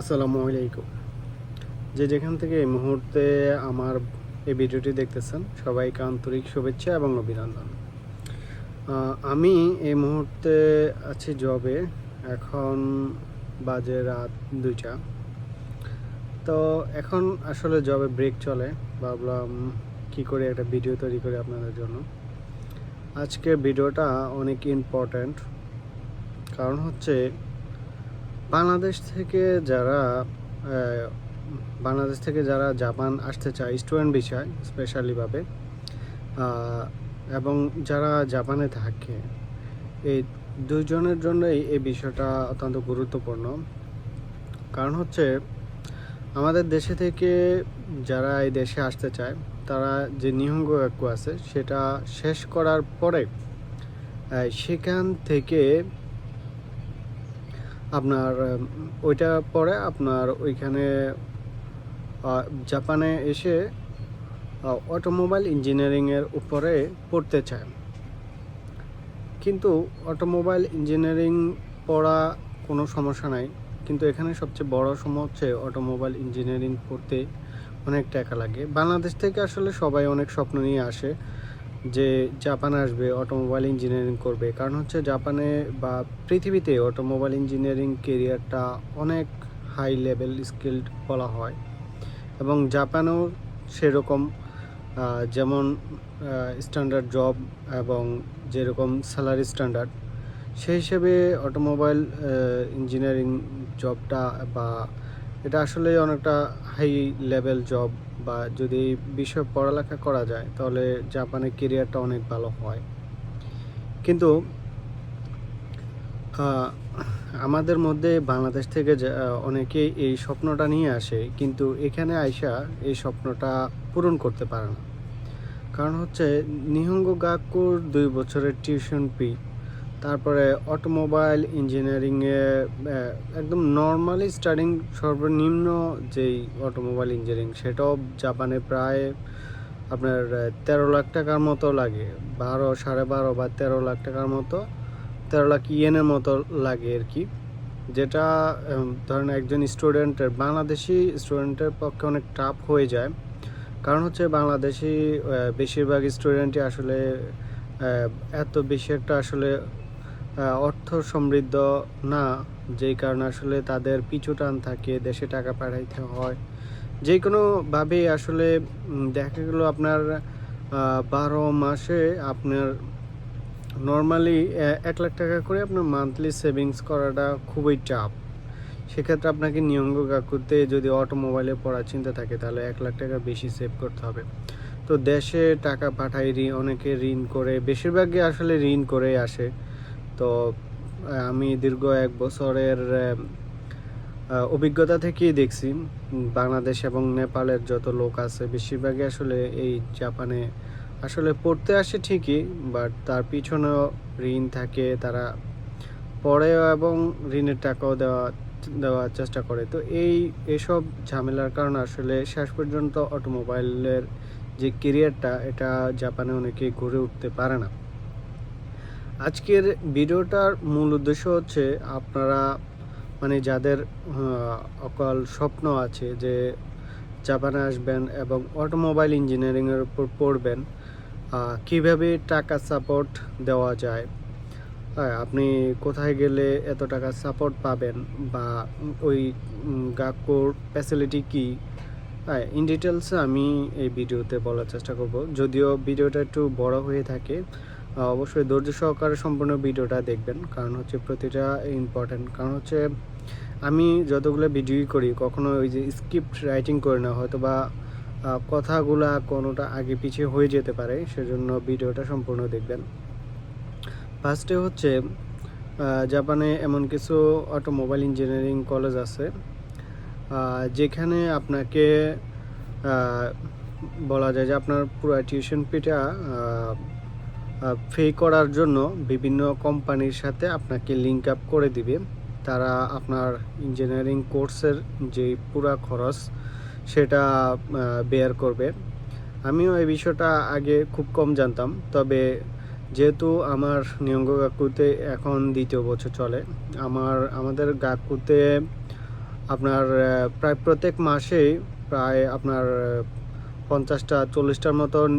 আসসালামু আলাইকুম। যে যেখান থেকে এই মুহূর্তে আমার এই ভিডিওটি দেখতেছেন, সবাইকে আন্তরিক শুভেচ্ছা এবং অভিনন্দন। আমি এই মুহূর্তে আছি জবে এখন বাজে রাত দুইটা। তো এখন আসলে জবে ব্রেক চলে, ভাবলাম কি করে একটা ভিডিও তৈরি করি আপনাদের জন্য। আজকের ভিডিওটা অনেক ইম্পর্ট্যান্ট কারণ হচ্ছে বাংলাদেশ থেকে যারা বাংলাদেশ থেকে যারা জাপান আসতে চায়, স্টুডেন্ট বিষয় স্পেশালিভাবে এবং যারা জাপানে থাকে, এই দুজনের জন্যই এই বিষয়টা অত্যন্ত গুরুত্বপূর্ণ। কারণ হচ্ছে, আমাদের দেশে থেকে যারা এই দেশে আসতে চায়, তারা যে নিহঙ্গ কাকু আছে, সেটা শেষ করার পরে সেখান থেকে আপনার ওইটা পরে আপনার ওইখানে জাপানে এসে অটোমোবাইল ইঞ্জিনিয়ারিংয়ের উপরে পড়তে চায়। কিন্তু অটোমোবাইল ইঞ্জিনিয়ারিং পড়া কোনো সমস্যা নাই। কিন্তু এখানে সবচেয়ে বড় সমস্যা হচ্ছে অটোমোবাইল ইঞ্জিনিয়ারিং পড়তে অনেক টাকা লাগে। বাংলাদেশ থেকে আসলে সবাই অনেক স্বপ্ন নিয়ে আসে। যে জাপান আসবে অটোমোবাইল ইঞ্জিনিয়ারিং করবে। কারণ হচ্ছে জাপানে বা পৃথিবীতে অটোমোবাইল ইঞ্জিনিয়ারিং কেরিয়ারটা অনেক হাই লেভেল স্কিল্ড বলা হয়। এবং জাপানেও সেরকম যেমন স্ট্যান্ডার্ড জব এবং যেরকম স্যালারি স্ট্যান্ডার্ড সেই হিসেবে অটোমোবাইল ইঞ্জিনিয়ারিং জবটা বা এটা আসলে অনেকটা হাই লেভেল জব বা যদি এই বিষয়ে পড়ালেখা করা যায়, তাহলে জাপানের কেরিয়ারটা অনেক ভালো হয়। কিন্তু আমাদের মধ্যে বাংলাদেশ থেকে অনেকে এই স্বপ্নটা নিয়ে আসে, কিন্তু এখানে আইসা এই স্বপ্নটা পূরণ করতে পারে না। কারণ হচ্ছে, নিহঙ্গ গাকুর দুই বছরের টিউশন ফি তারপরে অটোমোবাইল ইঞ্জিনিয়ারিংয়ে একদম নর্মালি স্টার্টিং সর্বনিম্ন যেই অটোমোবাইল ইঞ্জিনিয়ারিং, সেটাও জাপানে প্রায় আপনার তেরো লাখ টাকার মতো লাগে। বারো, সাড়ে বারো বা তেরো লাখ টাকার মতো, তেরো লাখ ইয়েনের মতো লাগে আর কি। যেটা ধরেন একজন স্টুডেন্টের, বাংলাদেশি স্টুডেন্টের পক্ষে অনেক টাফ হয়ে যায়। কারণ হচ্ছে বাংলাদেশি বেশিরভাগ স্টুডেন্টই আসলে এত বেশি একটা আসলে অর্থ সমৃদ্ধ না, যেই কারণে আসলে তাদের পিছু টান থাকে, দেশে টাকা পাঠাইতে হয়। যে কোনোভাবে আসলে দেখা গেলো আপনার বারো মাসে আপনার নর্মালি এক লাখ টাকা করে আপনার মান্থলি সেভিংস করাটা খুবই চাপ সেক্ষেত্রে আপনাকে নিয়ঙ্গ কাকুতে যদি অটোমোবাইলে পড়ার চিন্তা থাকে, তাহলে এক লাখ টাকা বেশি সেভ করতে হবে। তো দেশে টাকা পাঠায় অনেকে ঋণ করে, বেশিরভাগই আসলে ঋণ করে আসে। তো আমি দীর্ঘ এক বছরের অভিজ্ঞতা থেকেই দেখছি, বাংলাদেশ এবং নেপালের যত লোক আছে, বেশিরভাগই আসলে এই জাপানে আসলে পড়তে আসে ঠিকই বাট তার পিছনেও ঋণ থাকে, তারা পড়েও এবং ঋণের টাকাও দেওয়া, দেওয়ার চেষ্টা করে। তো এই, এসব ঝামেলার কারণে আসলে শেষ পর্যন্ত অটোমোবাইলের যে কেরিয়ারটা এটা জাপানে অনেকেই গড়ে উঠতে পারে না। আজকের ভিডিওটার মূল উদ্দেশ্য হচ্ছে আপনারা মানে যাদের অকাল স্বপ্ন আছে যে জাপানে আসবেন এবং অটোমোবাইল ইঞ্জিনিয়ারিংয়ের উপর পড়বেন কীভাবে টাকা সাপোর্ট দেওয়া যায় হ্যাঁ আপনি কোথায় গেলে এত টাকা সাপোর্ট পাবেন বা ওই গাকুর ফ্যাসিলিটি কি হ্যাঁ ইন ডিটেলস আমি এই ভিডিওতে বলার চেষ্টা করব। যদিও ভিডিওটা একটু বড় হয়ে থাকে অবশ্যই ধৈর্য সহকারে সম্পূর্ণ ভিডিওটা দেখবেন, কারণ হচ্ছে প্রতিটা ইম্পর্ট্যান্ট কারণ হচ্ছে আমি যতগুলো ভিডিওই করি, কখনো ওই যে স্ক্রিপ্ট রাইটিং করি না হয়তো বা কথাগুলা কোনোটা আগে পিছিয়ে হয়ে যেতে পারে, সেজন্য ভিডিওটা সম্পূর্ণ দেখবেন। ফার্স্টে হচ্ছে জাপানে এমন কিছু অটোমোবাইল ইঞ্জিনিয়ারিং কলেজ আছে যেখানে আপনাকে বলা যায় যে আপনার পুরো টিউশন ফিটা পে করার জন্য বিভিন্ন কোম্পানির সাথে আপনাকে লিঙ্ক আপ করে দিবে। তারা আপনার ইঞ্জিনিয়ারিং কোর্সের যে পুরা খরচ, সেটা বেয়ার করবে। আমিও এই বিষয়টা আগে খুব কম জানতাম, তবে যেহেতু আমার নিয়ঙ্গ গাকুতে এখন দ্বিতীয় বছর চলে, আমার, আমাদের গাকুতে আপনার প্রায় প্রত্যেক মাসেই প্রায় আপনার পঞ্চাশটা, চল্লিশটার মতন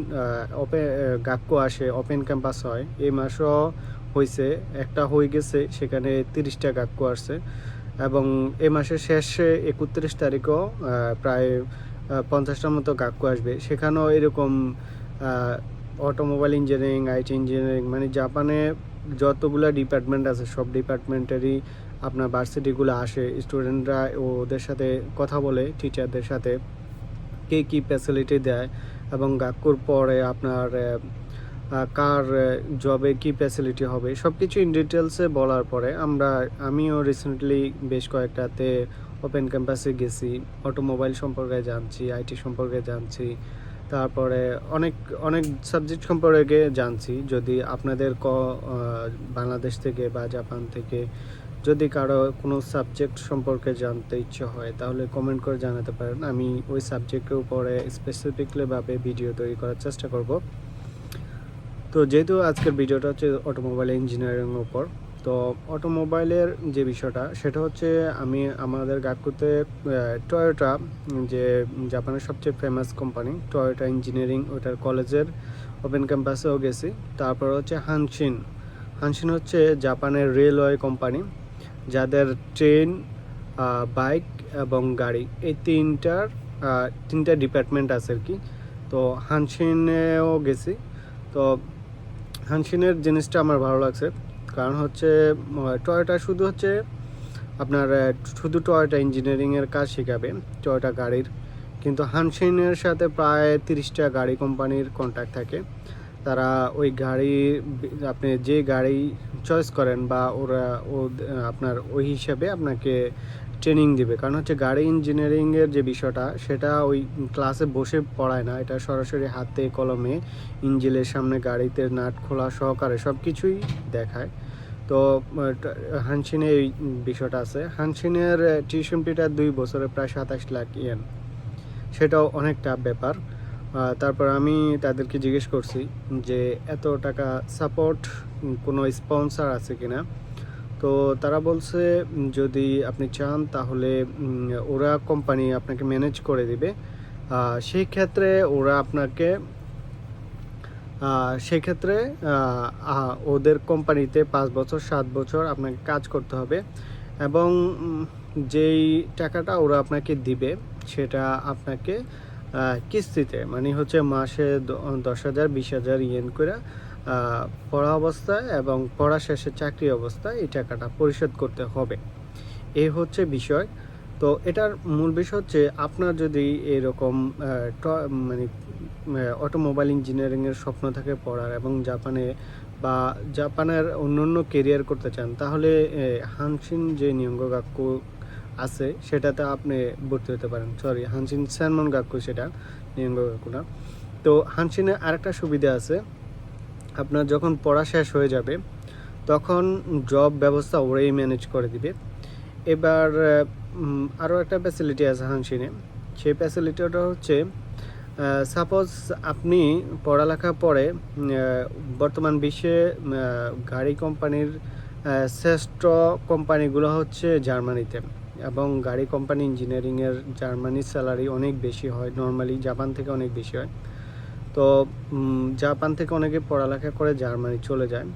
ওপেন গাক্কো আসে ওপেন ক্যাম্পাস হয়। এই মাসও হয়েছে একটা হয়ে গেছে, সেখানে তিরিশটা গাক্কো আসছে। এবং এ মাসের শেষে একত্রিশ তারিখও প্রায় পঞ্চাশটার মতো গাক্কো আসবে। সেখানেও এরকম অটোমোবাইল ইঞ্জিনিয়ারিং আইটি ইঞ্জিনিয়ারিং মানে জাপানে যতগুলো ডিপার্টমেন্ট আছে, সব ডিপার্টমেন্টেরই আপনার ভার্সিটিগুলো আসে। স্টুডেন্টরা ওদের সাথে কথা বলে টিচারদের সাথে। কে কী ফ্যাসিলিটি দেয় এবং গাক্কুর পরে আপনার কার জবে কি ফ্যাসিলিটি হবে সব কিছু ইন ডিটেলসে বলার পরে আমরা, আমিও রিসেন্টলি বেশ কয়েকটাতে ওপেন ক্যাম্পাসে গেছি অটোমোবাইল সম্পর্কে জানছি আইটি সম্পর্কে জানছি, তারপরে অনেক অনেক সাবজেক্ট সম্পর্কে জানছি, যদি আপনাদের ক বাংলাদেশ থেকে বা জাপান থেকে যদি কারও কোনো সাবজেক্ট সম্পর্কে জানতে ইচ্ছে হয়, তাহলে কমেন্ট করে জানাতে পারেন। আমি ওই সাবজেক্টের উপরে স্পেসিফিকলিভাবে ভিডিও তৈরি করার চেষ্টা করব। তো যেহেতু আজকের ভিডিওটা হচ্ছে অটোমোবাইল ইঞ্জিনিয়ারিংয়ের উপর, তো অটোমোবাইলের যে বিষয়টা, সেটা হচ্ছে আমি আমাদের গাকুতে টয়োটা যে জাপানের সবচেয়ে ফেমাস কোম্পানি টয়োটা ইঞ্জিনিয়ারিং ওটার কলেজের ওপেন ক্যাম্পাসেও গেছি। তারপর হচ্ছে হানসিন হানসিন হচ্ছে জাপানের রেলওয়ে কোম্পানি যাদের ট্রেন বাইক এবং গাড়ি, এই তিনটার তিনটা ডিপার্টমেন্ট আছে আর কি। তো হানসিনেও গেছি। তো হানশিনের জিনিসটা আমার ভালো লাগছে। কারণ হচ্ছে টয়োটা শুধু হচ্ছে আপনার শুধু টয়োটা ইঞ্জিনিয়ারিংয়ের কাজ শেখাবে, টয়োটা গাড়ির। কিন্তু হানশিনের সাথে প্রায় তিরিশটা গাড়ি কোম্পানির কন্ট্যাক্ট থাকে। তারা ওই গাড়ি, আপনি যে গাড়ি চয়েস করেন বা ওরা, ও, আপনার ওই হিসাবে আপনাকে ট্রেনিং দিবে। কারণ হচ্ছে গাড়ি ইঞ্জিনিয়ারিংয়ের যে বিষয়টা, সেটা ওই ক্লাসে বসে পড়ায় না। এটা সরাসরি হাতে, কলমে ইঞ্জিনের সামনে গাড়িতে নাট খোলা সহকারে সব কিছুই দেখায়। তো হানসিনে এই বিষয়টা আছে। হানসিনের টিউশন ফিটা দুই বছরে প্রায় সাতাশ লাখ ইয়েন সেটাও অনেকটা ব্যাপার। তারপর আমি তাদেরকে জিজ্ঞেস করছি যে এত টাকা সাপোর্ট কোনো স্পন্সর আছে কিনা? তো তারা বলছে, যদি আপনি চান তাহলে ওরা কোম্পানি আপনাকে ম্যানেজ করে দিবে। সেই ক্ষেত্রে ওরা আপনাকে সেক্ষেত্রে ওদের কোম্পানিতে পাঁচ বছর, সাত বছর আপনাকে কাজ করতে হবে। এবং যেই টাকাটা ওরা আপনাকে দিবে, সেটা আপনাকে কিস্তিতে মানে হচ্ছে মাসে দশ হাজার, বিশ হাজার ইয়েন করে পড়া অবস্থায় এবং পড়া শেষে চাকরি অবস্থায় এই টাকাটা পরিশোধ করতে হবে। এ হচ্ছে বিষয়। তো এটার মূল বিষয় হচ্ছে আপনার যদি এরকম মানে অটোমোবাইল ইঞ্জিনিয়ারিংয়ের স্বপ্ন থাকে পড়ার এবং জাপানে বা জাপানের অন্য অন্য কেরিয়ার করতে চান, তাহলে হানসিন যে নিয়ঙ্গ আছে, সেটাতে আপনি ভর্তি হতে পারেন। সরি হানসিন স্যানমন গাক্কু সেটা নিয়ঙ্গ তো হানসিনে আরেকটা সুবিধা আছে। আপনার যখন পড়া শেষ হয়ে যাবে, তখন জব ব্যবস্থা ওরাই ম্যানেজ করে দিবে। এবার আরও একটা ফ্যাসিলিটি আছে হানসিনে সেই ফ্যাসিলিটিটা হচ্ছে সাপোজ আপনি পড়ালেখা পরে বর্তমান বিশ্বে গাড়ি কোম্পানির শ্রেষ্ঠ কোম্পানিগুলো হচ্ছে জার্মানিতে। এবং গাড়ি কোম্পানি ইঞ্জিনিয়ারিংয়ের জার্মানির স্যালারি অনেক বেশি হয় নর্মালি জাপান থেকে অনেক বেশি হয়। তো জাপান থেকে অনেকে পড়ালেখা করে জার্মানি চলে যায়,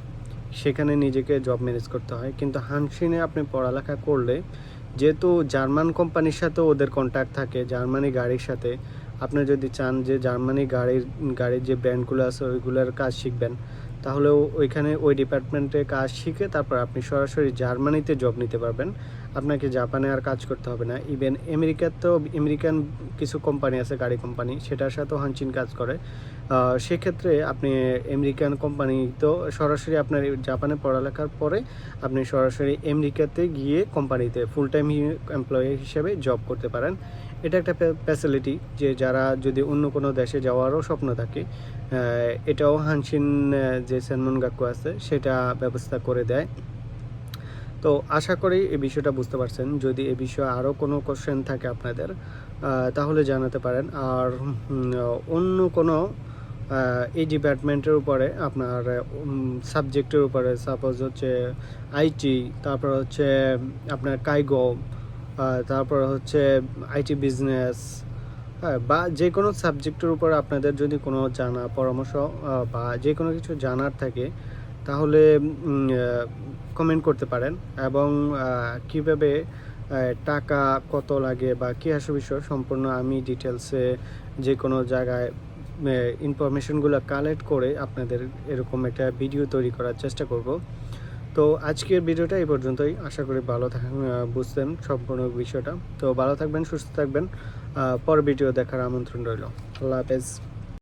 সেখানে নিজেকে জব ম্যানেজ করতে হয়। কিন্তু হানসিনে আপনি পড়ালেখা করলে, যেহেতু জার্মান কোম্পানির সাথে ওদের কন্ট্যাক্ট থাকে, জার্মানি গাড়ির সাথে, আপনি যদি চান যে জার্মানি গাড়ির গাড়ির যে ব্র্যান্ডগুলো আছে, ওইগুলোর কাজ শিখবেন তাহলে ওইখানে ওই ডিপার্টমেন্টে কাজ শিখে তারপর আপনি সরাসরি জার্মানিতে জব নিতে পারবেন। আপনাকে জাপানে আর কাজ করতে হবে না। ইভেন আমেরিকাতেও, আমেরিকান কিছু কোম্পানি আছে, গাড়ি কোম্পানি সেটার সাথেও হানচিন কাজ করে। সেক্ষেত্রে আপনি আমেরিকান কোম্পানি তো সরাসরি আপনার জাপানে পড়ালেখার পরে আপনি সরাসরি আমেরিকাতে গিয়ে কোম্পানিতে ফুল টাইম এমপ্লয়ি হিসেবে জব করতে পারেন। এটা একটা ফ্যাসিলিটি যে যারা যদি অন্য কোনো দেশে যাওয়ারও স্বপ্ন থাকে এটাও হানসিন যে সেনমন আছে, সেটা ব্যবস্থা করে দেয়। তো আশা করি এই বিষয়টা বুঝতে পারছেন। যদি এ বিষয়ে আরও কোনো কোশ্চেন থাকে আপনাদের তাহলে জানাতে পারেন। আর অন্য কোনো এই ডিপার্টমেন্টের উপরে আপনার সাবজেক্টের উপরে সাপোজ হচ্ছে আইটি, তারপর হচ্ছে আপনার কাইগো তারপর হচ্ছে আইটি বিজনেস হ্যাঁ বা যে কোনো সাবজেক্টের উপর আপনাদের যদি কোনো জানা, পরামর্শ বা যে কোনো কিছু জানার থাকে, তাহলে কমেন্ট করতে পারেন এবং কীভাবে টাকা কত লাগে বা কী আসে বিষয় সম্পূর্ণ আমি ডিটেলসে যে কোনো জায়গায় ইনফরমেশনগুলো কালেক্ট করে আপনাদের এরকম একটা ভিডিও তৈরি করার চেষ্টা করব। তো আজকের ভিডিওটা এই পর্যন্তই। আশা করি ভালো থাকেন বুঝতেন সম্পূর্ণ বিষয়টা। তো ভালো থাকবেন, সুস্থ থাকবেন। পর ভিডিও দেখার আমন্ত্রণ রইল। আল্লাহ হাফেজ।